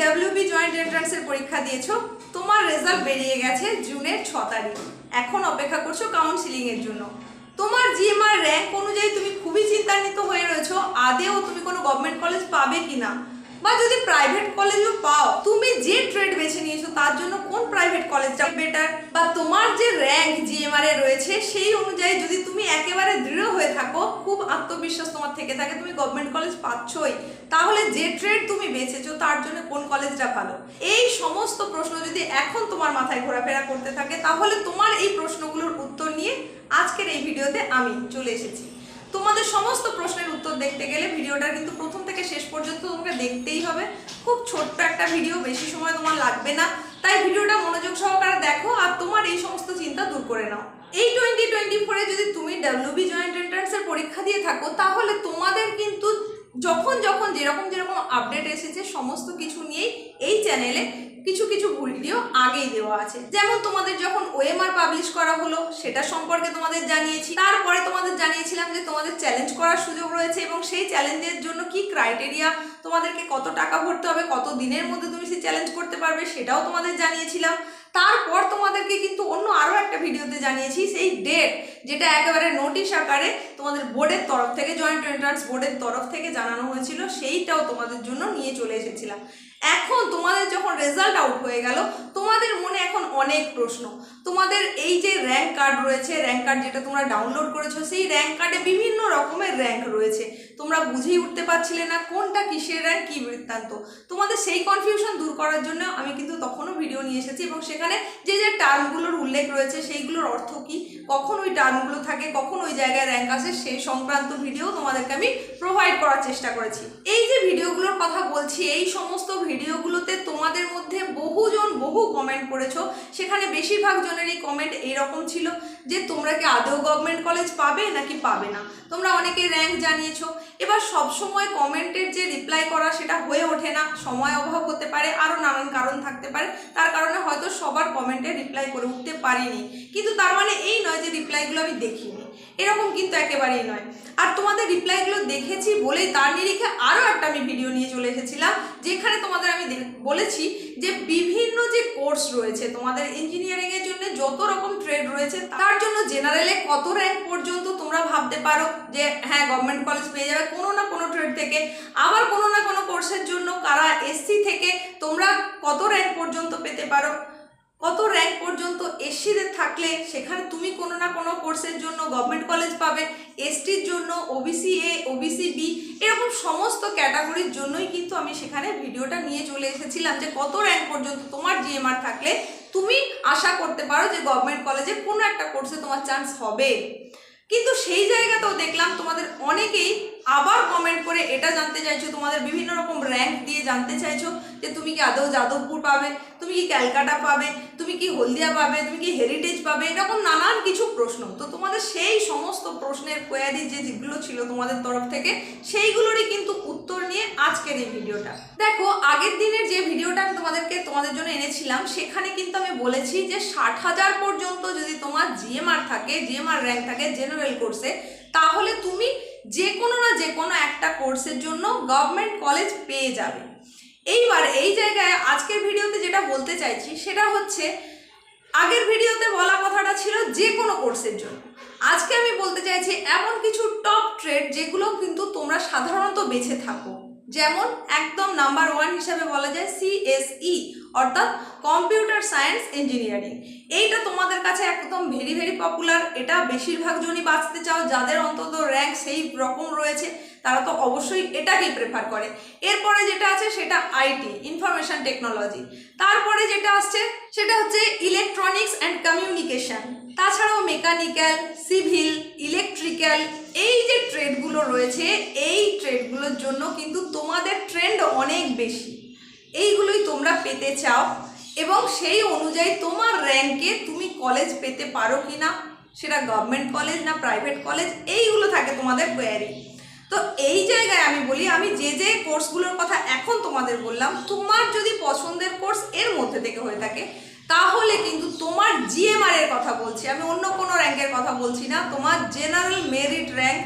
WB joint এন্ট্রান্সের পরীক্ষা দিয়েছ। তোমার রেজাল্ট বেরিয়ে গেছে জুনের ছ তারিখ। এখন অপেক্ষা করছ কাউন্সিলিং এর জন্য। তোমার জিএমআর র্যাঙ্ক অনুযায়ী তুমি খুবই চিন্তান্বিত হয়ে রয়েছো। আদেও তুমি কোনো গভর্নমেন্ট কলেজ পাবে কিনা? বা যদি প্রাইভেট কলেজও পাও, তুমি যে ট্রেড তার জন্য কোন প্রাইভেট কলেজটা বেটার বা তোমার যে র্যাঙ্ক জিএমআর এ রয়েছে, সেই অনুযায়ী যদি তুমি একেবারে দৃঢ় হয়ে থাকো, খুব আত্মবিশ্বাস তোমার থেকে থাকে, তুমি গভর্নমেন্ট কলেজ পাচ্ছই। তাহলে যে ট্রেড তুমি বেছেছো, তার জন্য কোন কলেজটা ভালো? এই সমস্ত প্রশ্ন যদি এখন তোমার মাথায় ঘোরাফেরা করতে থাকে, তাহলে তোমার এই প্রশ্নগুলোর উত্তর নিয়ে আজকের এই ভিডিওতে আমি চলে এসেছি। তোমাদের সমস্ত প্রশ্নের উত্তর দেখতে গেলে ভিডিওটা কিন্তু প্রথম থেকে শেষ পর্যন্ত তোমাকে দেখতেই হবে। খুব ছোট্ট একটা ভিডিও, বেশি সময় তোমার লাগবে না। তাই ভিডিওটা মনোযোগ সহকারে দেখো আর তোমার এই সমস্ত চিন্তা দূর করে নাও। এই টোয়েন্টি টোয়েন্টি ফোরে যদি তুমি ডাব্লিউবি জয়েন্ট এন্ট্রান্সের পরীক্ষা দিয়ে থাকো, তাহলে তোমাদের কিন্তু যখন যখন যেরকম যেরকম আপডেট এসেছে, সমস্ত কিছু নিয়েই এই চ্যানেলে কিছু কিছু ভিডিও আগেই দেওয়া আছে। যেমন তোমাদের যখন ওএমআর পাবলিশ করা হলো, সেটা সম্পর্কে তোমাদের জানিয়েছি। তারপরে তোমাদের জানিয়েছিলাম যে তোমাদের চ্যালেঞ্জ করার সুযোগ রয়েছে এবং সেই চ্যালেঞ্জের জন্য কি ক্রাইটেরিয়া তোমাদেরকে কত টাকা ভরতে হবে, কত দিনের মধ্যে তুমি সেই চ্যালেঞ্জ করতে পারবে সেটাও তোমাদের জানিয়েছিলাম। তারপর তোমাদেরকে কিন্তু অন্য আরও একটা ভিডিওতে জানিয়েছি, সেই ডেট যেটা একেবারে নোটিশ আকারে তোমাদের বোর্ডের তরফ থেকে জয়েন্ট এন্ট্রান্স বোর্ডের তরফ থেকে জানানো হয়েছিল, সেইটাও তোমাদের জন্য নিয়ে চলে এসেছিলাম। এখন তোমাদের যখন রেজাল্ট আউট হয়ে গেল, তোমাদের মনে এখন অনেক প্রশ্ন। তোমাদের এই যে র্যাঙ্ক কার্ড রয়েছে র্যাঙ্ক কার্ড যেটা তোমরা ডাউনলোড করেছ, সেই র্যাঙ্ক কার্ডে বিভিন্ন রকমের র্যাঙ্ক রয়েছে। তোমরা বুঝেই উঠতে পারছিলে না কোনটা কিসের র্যাঙ্ক কী বৃত্তান্ত। তোমাদের সেই কনফিউশন দূর করার জন্য আমি কিন্তু তখনও ভিডিও নিয়ে এসেছি এবং সেখানে যে যে টার্মগুলোর উল্লেখ রয়েছে, সেইগুলোর অর্থ কী, কখন ওই টার্মগুলো থাকে, কখন ওই জায়গায় র্যাঙ্ক আসে, সেই সংক্রান্ত ভিডিও তোমাদেরকে আমি প্রোভাইড করার চেষ্টা করেছি। এই যে ভিডিওগুলোর কথা বলছি, এই সমস্ত ভিডিওগুলোতে তোমাদের মধ্যে বহুজন, বহু কমেন্ট করেছ। সেখানে বেশিরভাগ জনেরই কমেন্ট এইরকম ছিল যে, তোমরা কি আদৌ গভর্নমেন্ট কলেজ পাবে নাকি পাবে না? তোমরা অনেকে র্যাঙ্ক জানিয়েছো। এবার সবসময় কমেন্টের যে রিপ্লাই করা, সেটা হয়ে ওঠে না। সময় অভাব হতে পারে আরও নানান কারণ থাকতে পারে। তার কারণে হয়তো সবার কমেন্টে রিপ্লাই করে উঠতে পারিনি। কিন্তু তার মানে এই নয় যে রিপ্লাইগুলো আমি দেখিনি। এরকম কিন্তু একেবারেই নয়। আর তোমাদের রিপ্লাইগুলো দেখেছি বলেই তার নিরিখে আরও একটা আমি ভিডিও নিয়ে চলে এসেছিলাম, যেখানে তোমাদের আমি বলেছি যে বিভিন্ন যে কোর্স রয়েছে, তোমাদের ইঞ্জিনিয়ারিংয়ের জন্য যত রকম ট্রেড রয়েছে, তার জন্য জেনারেলে কত র্যাঙ্ক পর্যন্ত তোমরা ভাবতে পারো যে হ্যাঁ গভর্নমেন্ট কলেজ পেয়ে যাবে কোনো না কোনো ট্রেড থেকে। আবার কোনো না কোনো কোর্সের জন্য কারা এসসি থেকে তোমরা কত র্যাঙ্ক পর্যন্ত পেতে পারো? কত র্যাঙ্ক পর্যন্ত এসসিদের থাকলে সেখানে তুমি কোনো না কোনো কোর্সের জন্য গভর্নমেন্ট কলেজ পাবে এসটির জন্য ওবিসি এ ওবিসি বি এরকম সমস্ত ক্যাটাগরির জন্যই কিন্তু আমি সেখানে ভিডিওটা নিয়ে চলে এসেছিলাম যে কত র্যাঙ্ক পর্যন্ত তোমার জিএমআর থাকলে তুমি আশা করতে পারো যে গভর্নমেন্ট কলেজে কোনো একটা কোর্সে তোমার চান্স হবে। কিন্তু সেই জায়গাতেও দেখলাম তোমাদের অনেকেই আবার কমেন্ট করে এটা জানতে চাইছো, তোমাদের বিভিন্ন রকম র্যাঙ্ক দিয়ে জানতে চাইছো যে তুমি কি আদৌ যাদবপুর পাবে, তুমি কি ক্যালকাটা পাবে, তুমি কি হলদিয়া পাবে, তুমি কি হেরিটেজ পাবে, এরকম নানান কিছু প্রশ্ন। তো তোমাদের সেই সমস্ত প্রশ্নের কোয়ারি যে যেগুলো ছিল তোমাদের তরফ থেকে, সেইগুলোরই কিন্তু উত্তর নিয়ে আজকের এই ভিডিওটা। দেখো, আগের দিনের যে ভিডিওটা আমি তোমাদেরকে তোমাদের জন্য এনেছিলাম, সেখানে কিন্তু আমি বলেছি যে ষাট হাজার পর্যন্ত যদি তোমার জিএমআর থাকে জিএমআর র্যাঙ্ক থাকে জেনারেল কোর্সে তাহলে তুমি যে কোনো না যে কোনো একটা কোর্সের জন্য গভর্নমেন্ট কলেজ পেয়ে যাবে। এইবার এই জায়গায় আজকের ভিডিওতে যেটা বলতে চাইছি, সেটা হচ্ছে আগের ভিডিওতে বলা কথাটা ছিল যে কোনো কোর্সের জন্য। আজকে আমি বলতে চাইছি এমন কিছু টপ ট্রেড যেগুলো কিন্তু তোমরা সাধারণত বেছে থাকো। যেমন একদম নাম্বার ওয়ান হিসাবে বলা যায় সিএসই অর্থাৎ কম্পিউটার সায়েন্স ইঞ্জিনিয়ারিং এইটা তোমাদের কাছে একদম ভেরি ভেরি পপুলার এটা বেশিরভাগ জনই বাঁচতে চাও, যাদের অন্তত র্যাঙ্ক সেই রকম রয়েছে, তারা তো অবশ্যই এটাকেই প্রেফার করে। এরপরে যেটা আছে সেটা আইটি ইনফরমেশন টেকনোলজি তারপরে যেটা আসছে, সেটা হচ্ছে ইলেকট্রনিক্স অ্যান্ড কমিউনিকেশন তাছাড়াও মেকানিক্যাল সিভিল ইলেকট্রিক্যাল এই যে ট্রেডগুলো রয়েছে, এই ট্রেডগুলোর জন্য কিন্তু তোমাদের ট্রেন্ড অনেক বেশি। এইগুলোই তোমরা পেতে চাও এবং সেই অনুযায়ী তোমার র্যাঙ্কে তুমি কলেজ পেতে পারো কি না সেটা গভর্নমেন্ট কলেজ না প্রাইভেট কলেজ এইগুলো থাকে তোমাদের কোয়ারি তো এই জায়গায় আমি বলি, আমি যে যে কোর্সগুলোর কথা এখন তোমাদের বললাম, তোমার যদি পছন্দের কোর্স এর মধ্যে থেকে হয়ে থাকে তাহলে কিন্তু তোমার জিএমআর এর কথা বলছি, আমি অন্য কোনো র্যাঙ্কের কথা বলছি না, তোমার জেনারেল মেরিট র্যাঙ্ক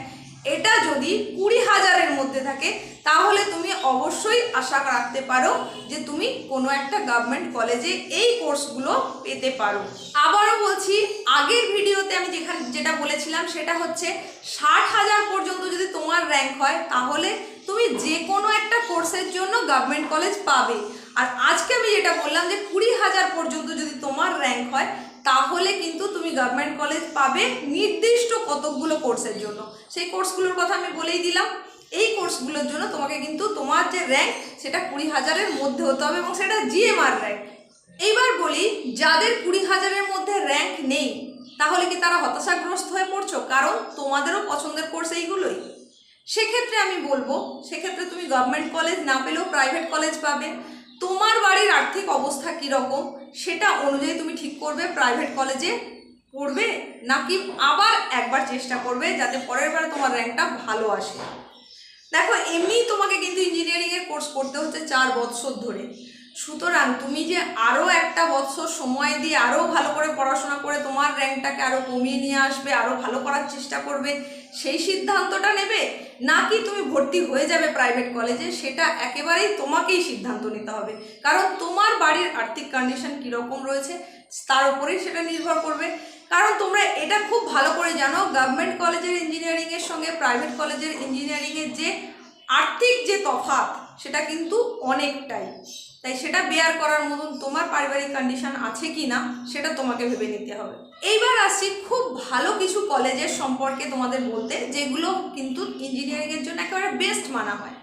এটা যদি কুড়ি হাজারের মধ্যে থাকে, তাহলে তুমি অবশ্যই আশা রাখতে পারো যে তুমি কোনো একটা গভর্নমেন্ট কলেজে এই কোর্সগুলো পেতে পারো। আবারও বলছি, আগের ভিডিওতে আমি যেখানে, যেটা বলেছিলাম, সেটা হচ্ছে ষাট হাজার পর্যন্ত যদি তোমার র্যাঙ্ক হয়, তাহলে তুমি যে কোনো একটা কোর্সের জন্য গভর্নমেন্ট কলেজ পাবে। আর আজকে আমি যেটা বললাম যে কুড়ি হাজার পর্যন্ত যদি তোমার র্যাঙ্ক হয়, তাহলে কিন্তু তুমি গভর্নমেন্ট কলেজ পাবে নির্দিষ্ট কতকগুলো কোর্সের জন্য। সেই কোর্সগুলোর কথা আমি বলেই দিলাম। এই কোর্সগুলোর জন্য তোমাকে কিন্তু তোমার যে র্যাঙ্ক সেটা কুড়ি হাজারের মধ্যে হতে হবে এবং সেটা জিএমআর র্যাঙ্ক এইবার বলি, যাদের কুড়ি হাজারের মধ্যে র্যাঙ্ক নেই, তাহলে কি তারা হতাশাগ্রস্ত হয়ে পড়ছো? কারণ তোমাদেরও পছন্দের কোর্স এইগুলোই। সেক্ষেত্রে আমি বলব, সেক্ষেত্রে তুমি গভর্নমেন্ট কলেজ না পেলেও প্রাইভেট কলেজ পাবে। তোমার বাড়ির আর্থিক অবস্থা কীরকম? সেটা অনুযায়ী তুমি ঠিক করবে প্রাইভেট কলেজে পড়বে, নাকি আবার একবার চেষ্টা করবে যাতে পরের বারে তোমার র্যাঙ্কটা ভালো আসে। দেখো এমনিই তোমাকে কিন্তু ইঞ্জিনিয়ারিংয়ের কোর্স করতে হচ্ছে চার বৎসর ধরে। সুতরাং তুমি যে আরও একটা বৎসর সময় দিয়ে আরও ভালো করে পড়াশোনা করে তোমার র্যাঙ্কটাকে আরও কমিয়ে নিয়ে আসবে আরও ভালো করার চেষ্টা করবে সেই সিদ্ধান্তটা নেবে? নাকি তুমি ভর্তি হয়ে যাবে প্রাইভেট কলেজে সেটা একেবারেই তোমাকেই সিদ্ধান্ত নিতে হবে। কারণ তোমার বাড়ির আর্থিক কন্ডিশন কীরকম রয়েছে, তার উপরেই সেটা নির্ভর করবে। কারণ তোমরা এটা খুব ভালো করে জানো গভর্নমেন্ট কলেজের ইঞ্জিনিয়ারিংয়ের সঙ্গে প্রাইভেট কলেজের ইঞ্জিনিয়ারিংয়ের যে আর্থিক যে তফাৎ, সেটা কিন্তু অনেকটাই। তাই সেটা বেয়ার করার মতন তোমার পারিবারিক কন্ডিশন আছে কি না সেটা তোমাকে ভেবে নিতে হবে। এইবার আসছি খুব ভালো কিছু কলেজের সম্পর্কে তোমাদের বলতে, যেগুলো কিন্তু ইঞ্জিনিয়ারিংয়ের জন্য একেবারে বেস্ট মানা হয়।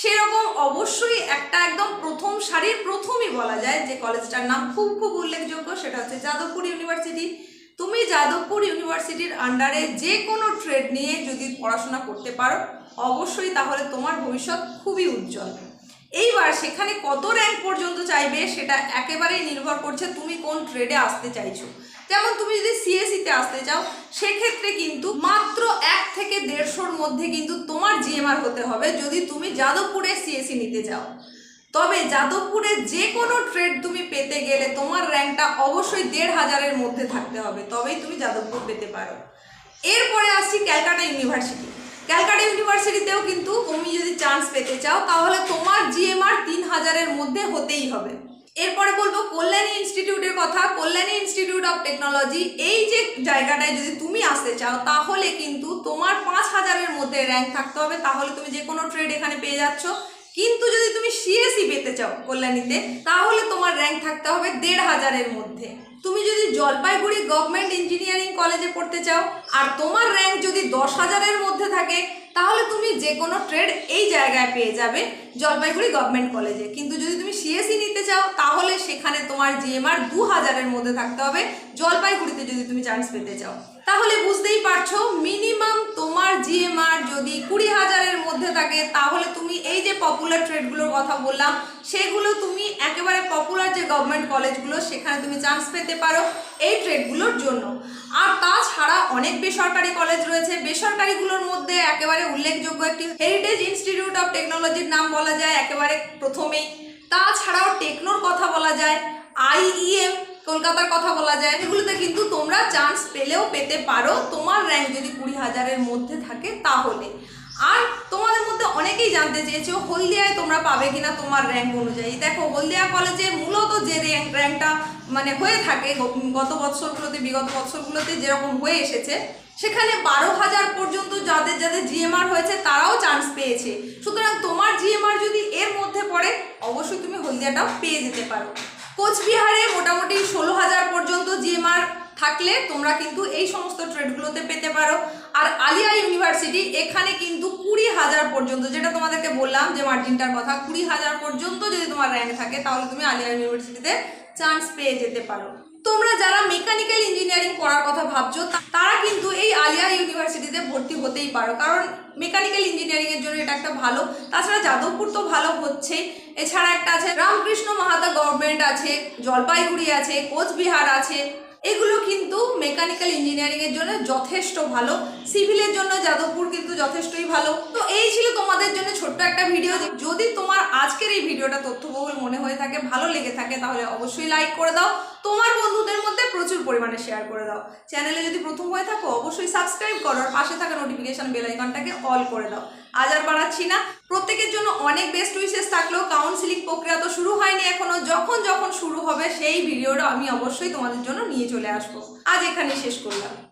সেরকম অবশ্যই একটা একদম প্রথম সারির প্রথমই বলা যায় যে কলেজটার নাম খুব খুব উল্লেখযোগ্য, সেটা হচ্ছে যাদবপুর ইউনিভার্সিটি তুমি যাদবপুর ইউনিভার্সিটির আন্ডারে যে কোনো ট্রেড নিয়ে যদি পড়াশোনা করতে পারো, অবশ্যই তাহলে তোমার ভবিষ্যৎ খুবই উজ্জ্বল। এইবার সেখানে কত র্যাঙ্ক পর্যন্ত চাইবে সেটা একেবারেই নির্ভর করছে তুমি কোন ট্রেডে আসতে চাইছো। যেমন তুমি যদি সিএসিতে আসতে চাও, সেক্ষেত্রে কিন্তু মাত্র এক থেকে দেড়শোর মধ্যে কিন্তু তোমার জিএমআর হতে হবে যদি তুমি যাদবপুরে সিএসি নিতে চাও। তবে যাদবপুরে যে কোনো ট্রেড তুমি পেতে গেলে তোমার র্যাঙ্কটা অবশ্যই দেড় হাজারের মধ্যে থাকতে হবে, তবেই তুমি যাদবপুর পেতে পারো। এরপরে আসছি ক্যালকাটা ইউনিভার্সিটি ক্যালকাটা ইউনিভার্সিটিতেও কিন্তু তুমি যদি চান্স পেতে চাও, তাহলে তোমার জিএমআর তিন হাজারের মধ্যে হতেই হবে। এরপরে বলব, কল্যাণী ইনস্টিটিউটের কথা। কল্যাণী ইনস্টিটিউট অফ টেকনোলজি, এই যে জায়গাটায় যদি তুমি আসতে চাও, তাহলে কিন্তু তোমার পাঁচ হাজারের মধ্যে র্যাঙ্ক থাকতে হবে। তাহলে তুমি যে কোনো ট্রেড এখানে পেয়ে যাচ্ছ। কিন্তু যদি তুমি সিএসি পেতে চাও কল্যাণীতে, তাহলে তোমার র্যাঙ্ক থাকতে হবে দেড় হাজারের মধ্যে। তুমি যদি জলপাইগুড়ি গভর্নমেন্ট ইঞ্জিনিয়ারিং কলেজে পড়তে চাও, আর তোমার র্যাঙ্ক যদি দশ হাজারের মধ্যে থাকে, তাহলে তুমি যে কোনো ট্রেড এই জায়গায় পেয়ে যাবে, জলপাইগুড়ি গভর্নমেন্ট কলেজে কিন্তু যদি তুমি সিএসসি নিতে চাও, তাহলে সেখানে তোমার জিএমআর দু হাজারের মধ্যে থাকতে হবে, জলপাইগুড়িতে যদি তুমি চান্স পেতে চাও। তাহলে বুঝতেই পারছ মিনিমাম তোমার জিএমআর যদি কুড়ি হাজারের মধ্যে থাকে, তাহলে তুমি পপুলার ট্রেডগুলোর কথা বললাম, সেগুলো তুমি একেবারে পপুলার যে গভর্নমেন্ট কলেজগুলো সেখানে তুমি চান্স পেতে পারো এই ট্রেডগুলোর জন্য। আর তাছাড়া অনেক বেসরকারি কলেজ রয়েছে বেসরকারিগুলোর মধ্যে একেবারে উল্লেখযোগ্য একটি হেরিটেজ ইনস্টিটিউট অফ টেকনোলজির নাম বলা যায়, একেবারে প্রথমেই। তাছাড়াও টেকনোর কথা বলা যায় আইইএম কলকাতার কথা বলা যায়, এগুলোতে কিন্তু তোমরা চান্স পেলেও পেতে পারো। তোমার র্যাঙ্ক যদি কুড়ি হাজারের মধ্যে থাকে, তাহলে। আর তোমাদের মধ্যে অনেকেই জানতে চেয়েছো, হলদিয়ায় তোমরা পাবে কিনা তোমার র্যাঙ্ক অনুযায়ী। দেখো, হলদিয়া কলেজে মূলত যে র্যাঙ্ক র্যাঙ্কটা মানে হয়ে থাকে, গত বছরগুলোতে বিগত বছরগুলোতে যেরকম হয়ে এসেছে, সেখানে বারো হাজার পর্যন্ত যাদের যাদের জিএমআর হয়েছে, তারাও চান্স পেয়েছে। সুতরাং তোমার জিএমআর যদি এর মধ্যে পড়ে, অবশ্যই তুমি হলদিয়াটাও পেয়ে যেতে পারো। কোচবিহারে মোটামুটি ষোলো হাজার পর্যন্ত জিএমআর থাকলে তোমরা কিন্তু এই সমস্ত ট্রেডগুলোতে পেতে পারো। আর আলিয়া ইউনিভার্সিটি এখানে কিন্তু কুড়ি হাজার পর্যন্ত, যেটা তোমাদেরকে বললাম যে মার্জিনটার কথা, কুড়ি হাজার পর্যন্ত যদি তোমার র্যাঙ্ক থাকে, তাহলে তুমি আলিয়া ইউনিভার্সিটিতে চান্স পেয়ে যেতে পারো। তোমরা যারা মেকানিক্যাল ইঞ্জিনিয়ারিং করার কথা ভাবছ তারা কিন্তু এই আলিয়া ইউনিভার্সিটিতে ভর্তি হতেই পারো। কারণ মেকানিক্যাল ইঞ্জিনিয়ারিং এর জন্য এটা একটা ভালো, তাছাড়া যাদবপুর তো ভালো হচ্ছে। এছাড়া একটা আছে, রামকৃষ্ণ মাহাতা গভর্নমেন্ট আছে, জলপাইগুড়ি আছে, কোচবিহার আছে। এগুলো কিন্তু মেকানিক্যাল ইঞ্জিনিয়ারিংয়ের জন্য যথেষ্ট ভালো। সিভিলের জন্য যাদবপুর কিন্তু যথেষ্টই ভালো। তো এই ছিল তোমাদের জন্য ছোট্ট একটা ভিডিও যদি তোমার আজকের এই ভিডিওটা তথ্যবহুল মনে হয়ে থাকে, ভালো লেগে থাকে, তাহলে অবশ্যই লাইক করে দাও। তোমার বন্ধুদের মধ্যে প্রচুর পরিমাণে শেয়ার করে দাও। চ্যানেলে যদি প্রথম হয়ে থাকো, অবশ্যই সাবস্ক্রাইব করো আর পাশে থাকা নোটিফিকেশান বেল আইকনটাকে অল করে দাও। আজ আর বাড়াচ্ছি না। প্রত্যেকের জন্য অনেক বেস্ট উইসেস থাকলেও কাউন্সিলিং প্রক্রিয়া তো শুরু হয়নি এখনও। যখন যখন শুরু হবে, সেই ভিডিওটা আমি অবশ্যই তোমাদের জন্য নিয়ে চলে আসব। আজ এখানে শেষ করলাম।